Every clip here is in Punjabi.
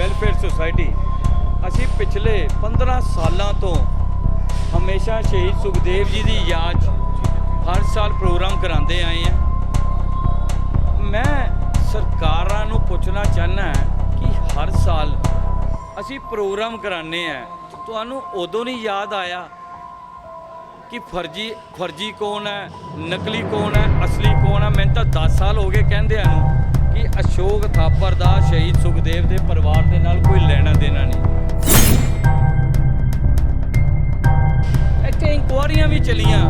ਵੈਲਫੇਅਰ ਸੁਸਾਇਟੀ, ਅਸੀਂ ਪਿਛਲੇ 15 ਸਾਲਾਂ ਤੋਂ ਹਮੇਸ਼ਾ ਸ਼ਹੀਦ ਸੁਖਦੇਵ ਜੀ ਦੀ ਯਾਦ ਹਰ ਸਾਲ ਪ੍ਰੋਗਰਾਮ ਕਰਾਉਂਦੇ ਆਏ ਹਾਂ। ਮੈਂ ਸਰਕਾਰਾਂ ਨੂੰ ਪੁੱਛਣਾ ਚਾਹਨਾ ਕਿ ਹਰ ਸਾਲ ਅਸੀਂ ਪ੍ਰੋਗਰਾਮ ਕਰਾਉਂਦੇ ਆ ਤੁਹਾਨੂੰ ਉਦੋਂ ਨਹੀਂ ਯਾਦ ਆਇਆ ਕਿ ਫਰਜੀ ਫਰਜੀ ਕੌਣ ਹੈ, ਨਕਲੀ ਕੌਣ ਹੈ, ਅਸਲੀ ਕੌਣ ਹੈ? ਮੈਨੂੰ ਤਾਂ 10 ਸਾਲ ਹੋ ਗਏ ਕਹਿੰਦੇ ਕਹਿੰਦਿਆਂ ਨੂੰ। ਕਿ ਅਸ਼ੋਕ ਥਾਪਰ ਦਾ ਸ਼ਹੀਦ ਸੁਖਦੇਵ ਦੇ ਪਰਿਵਾਰ ਦੇ ਨਾਲ ਕੋਈ ਲੈਣਾ ਦੇਣਾ ਨਹੀਂ। ਇੱਥੇ ਇਨਕੁਆਰੀਆਂ ਵੀ ਚਲੀਆਂ।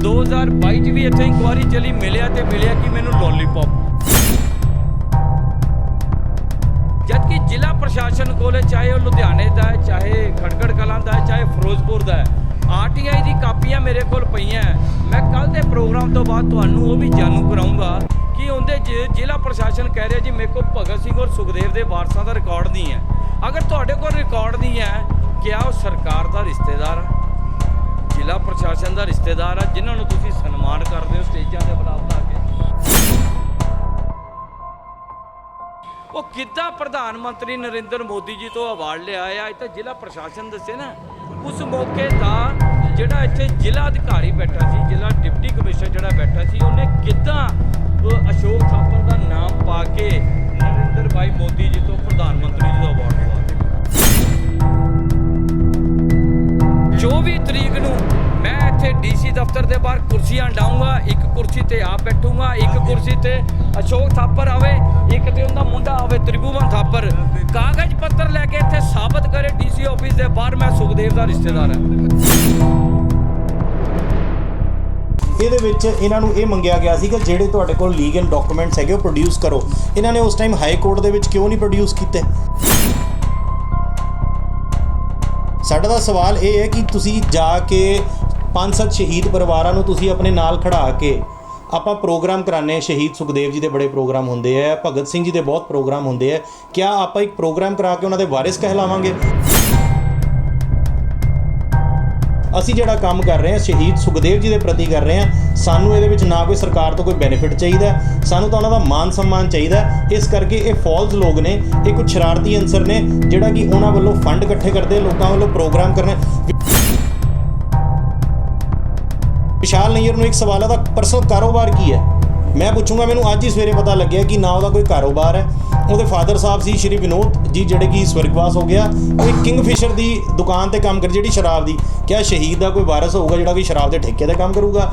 2022 ਚ ਵੀ ਇੱਥੇ ਇਨਕੁਆਰੀ ਚਲੀ, ਮਿਲਿਆ ਤੇ ਮਿਲਿਆ ਕਿ ਮੈਨੂੰ ਲੋਲੀਪੌਪ ਜਦਕਿ ਜ਼ਿਲ੍ਹਾ ਪ੍ਰਸ਼ਾਸਨ ਕੋਲੇ ਚਾਹੇ ਉਹ ਲੁਧਿਆਣੇ ਦਾ ਹੈ, ਚਾਹੇ ਖੜਗੜ ਕਲਾਂ ਦਾ ਹੈ, ਚਾਹੇ ਫਿਰੋਜ਼ਪੁਰ ਦਾ ਹੈ ਆਰਟੀਆਈ ਦੀ ਕਾਪੀਆਂ ਮੇਰੇ ਕੋਲ ਪਈਆਂ ਹੈ। ਮੈਂ ਕੱਲ ਦੇ ਪ੍ਰੋਗਰਾਮ ਤੋਂ ਬਾਅਦ ਤੁਹਾਨੂੰ ਉਹ ਵੀ ਜਾਣੂ ਕਰਾਉਂਗਾ ਕਿ ਉਹਦੇ ਜ਼ਿਲ੍ਹਾ ਪ੍ਰਸ਼ਾਸਨ ਕਹਿ ਰਿਹਾ ਜੀ ਮੇਰੇ ਕੋਲ ਭਗਤ ਸਿੰਘ ਔਰ ਸੁਖਦੇਵ ਦੇ ਵਾਰਸਾਂ ਦਾ ਰਿਕਾਰਡ ਨਹੀਂ ਹੈ। ਅਗਰ ਤੁਹਾਡੇ ਕੋਲ ਰਿਕਾਰਡ ਨਹੀਂ ਹੈ, ਕਿਆ ਉਹ ਸਰਕਾਰ ਦਾ ਰਿਸ਼ਤੇਦਾਰ ਹੈ ਜ਼ਿਲ੍ਹਾ ਪ੍ਰਸ਼ਾਸਨ ਦਾ ਰਿਸ਼ਤੇਦਾਰ ਹੈ ਜਿਨ੍ਹਾਂ ਨੂੰ ਤੁਸੀਂ ਸਨਮਾਨ ਕਰਦੇ ਹੋ ਸਟੇਜਾਂ ਤੇ ਬੁਲਾ ਬੁਲਾ ਕੇ। ਉਹ ਕਿੱਦਾਂ ਪ੍ਰਧਾਨ ਮੰਤਰੀ ਨਰਿੰਦਰ ਮੋਦੀ ਜੀ ਤੋਂ ਅਵਾਰਡ ਲਿਆ ਆ? ਇਹ ਤਾਂ ਜ਼ਿਲ੍ਹਾ ਪ੍ਰਸ਼ਾਸਨ ਦੱਸੇ ਨਾ। ਉਸ ਮੌਕੇ ਦਾ ਜਿਹੜਾ ਇੱਥੇ ਜ਼ਿਲ੍ਹਾ ਅਧਿਕਾਰੀ ਬੈਠਾ ਸੀ, ਜ਼ਿਲ੍ਹਾ ਡਿਪਟੀ ਕਮਿਸ਼ਨਰ ਜਿਹੜਾ ਬੈਠਾ ਸੀ, ਉਹਨੇ ਕਿੱਦਾਂ ਅਸ਼ੋਕ ਥਾਪਰ ਦਾ ਨਾਮ ਪਾ ਕੇ ਨਰਿੰਦਰ ਭਾਈ ਮੋਦੀ ਜੀ ਤੋਂ ਪ੍ਰਧਾਨ ਮੰਤਰੀ ਜੀ ਦਾ ਅਵਾਰਡ ਲਿਆ 24 ਤਰੀਕ ਨੂੰ ਮੈਂ ਇੱਥੇ ਡੀਸੀ ਦਫ਼ਤਰ ਦੇ ਬਾਹਰ ਕੁਰਸੀਆਂ ਡਾਉਂਗਾ ਇੱਕ ਕੁਰਸੀ ਤੇ ਆਪ ਬੈਠੂੰਗਾ ਇੱਕ ਕੁਰਸੀ ਤੇ ਅਸ਼ੋਕ ਥਾਪਰ ਆਵੇ ਇੱਕ ਤੇ ਉਹਦਾ ਮੁੰਡਾ ਆਵੇ ਤ੍ਰਿਭੁਵਨ ਥਾਪਰ। ਕਾਗਜ਼ ਪੱਤਰ ਲੈ ਕੇ ਇੱਥੇ ਸਾਬਤ ਕਰੇ ਡੀਸੀ ਆਫਿਸ ਦੇ ਬਾਹਰ ਮੈਂ ਸੁਖਦੇਵ ਦਾ ਰਿਸ਼ਤੇਦਾਰ ਹਾਂ। ਇਹਦੇ ਵਿੱਚ ਇਹਨਾਂ ਨੂੰ ਇਹ ਮੰਗਿਆ ਗਿਆ ਸੀ ਕਿ ਜਿਹੜੇ ਤੁਹਾਡੇ ਕੋਲ ਲੀਗਲ ਡਾਕੂਮੈਂਟਸ ਹੈਗੇ, ਉਹ ਪ੍ਰੋਡਿਊਸ ਕਰੋ। ਇਹਨਾਂ ਨੇ ਉਸ ਟਾਈਮ ਹਾਈ ਕੋਰਟ ਦੇ ਵਿੱਚ ਕਿਉਂ ਨਹੀਂ ਪ੍ਰੋਡਿਊਸ ਕੀਤੇ? ਸਾਡਾ ਦਾ ਸਵਾਲ ਇਹ ਹੈ ਕਿ ਤੁਸੀਂ ਜਾ ਕੇ ਪੰਜ ਸੱਤ ਸ਼ਹੀਦ ਪਰਿਵਾਰਾਂ ਨੂੰ ਤੁਸੀਂ ਆਪਣੇ ਨਾਲ ਖੜਾ ਕੇ ਆਪਾਂ ਪ੍ਰੋਗਰਾਮ ਕਰਾਣੇ ਆ ਸ਼ਹੀਦ ਸੁਖਦੇਵ ਜੀ ਦੇ ਬੜੇ ਪ੍ਰੋਗਰਾਮ ਹੁੰਦੇ ਆ, ਭਗਤ ਸਿੰਘ ਜੀ ਦੇ ਬਹੁਤ ਪ੍ਰੋਗਰਾਮ ਹੁੰਦੇ ਆ। ਕਿਆ ਆਪਾਂ ਇੱਕ ਪ੍ਰੋਗਰਾਮ ਕਰਾ ਕੇ ਉਹਨਾਂ ਦੇ ਵਾਰਿਸ ਕਹਿਲਾਵਾਂਗੇ? ਅਸੀਂ ਜਿਹੜਾ ਕੰਮ ਕਰ ਰਹੇ ਹਾਂ, ਸ਼ਹੀਦ ਸੁਖਦੇਵ ਜੀ ਦੇ ਪ੍ਰਤੀ ਕਰ ਰਹੇ ਹਾਂ, ਸਾਨੂੰ ਇਹਦੇ ਵਿੱਚ ਨਾ ਕੋਈ ਸਰਕਾਰ ਤੋਂ ਕੋਈ ਬੈਨੀਫਿਟ ਚਾਹੀਦਾ ਸਾਨੂੰ ਤਾਂ ਉਹਨਾਂ ਦਾ ਮਾਨ ਸਨਮਾਨ ਚਾਹੀਦਾ ਇਸ ਕਰਕੇ ਇਹ ਫਾਲਸ ਲੋਕ ਨੇ, ਇਹ ਕੁਝ ਸ਼ਰਾਰਤੀ ਅੰਸਰ ਨੇ, ਜਿਹੜਾ ਕਿ ਉਹਨਾਂ ਵੱਲੋਂ ਫੰਡ ਇਕੱਠੇ ਕਰਦੇ ਲੋਕਾਂ ਵੱਲੋਂ ਪ੍ਰੋਗਰਾਮ ਕਰਨੇ ਵਿਸ਼ਾਲ ਨਈਅਰ ਨੂੰ ਇੱਕ ਸਵਾਲ ਹੈ ਦਾ ਪਰਸਨਲ ਕਾਰੋਬਾਰ ਕੀ ਹੈ? ਮੈਂ ਪੁੱਛੂੰਗਾ, ਮੈਨੂੰ ਅੱਜ ਹੀ ਸਵੇਰੇ ਪਤਾ ਲੱਗਿਆ ਕਿ ਨਾ ਉਹਦਾ ਕੋਈ ਕਾਰੋਬਾਰ ਹੈ। ਉਹਦੇ ਫਾਦਰ ਸਾਹਿਬ ਸੀ ਸ਼੍ਰੀ ਵਿਨੋਦ ਜੀ, ਜਿਹੜੇ ਕਿ ਸਵਰਗਵਾਸ ਹੋ ਗਿਆ। ਉਹ ਇੱਕ ਕਿੰਗਫਿਸ਼ਰ ਦੀ ਦੁਕਾਨ ਤੇ ਕੰਮ ਕਰ, ਜਿਹੜੀ ਸ਼ਰਾਬ ਦੀ। ਕਿਆ ਸ਼ਹੀਦ ਦਾ ਕੋਈ ਵਾਰਸ ਹੋਊਗਾ ਜਿਹੜਾ ਕਿ ਸ਼ਰਾਬ ਦੇ ਠੇਕੇ ਤੇ ਕੰਮ ਕਰੂਗਾ?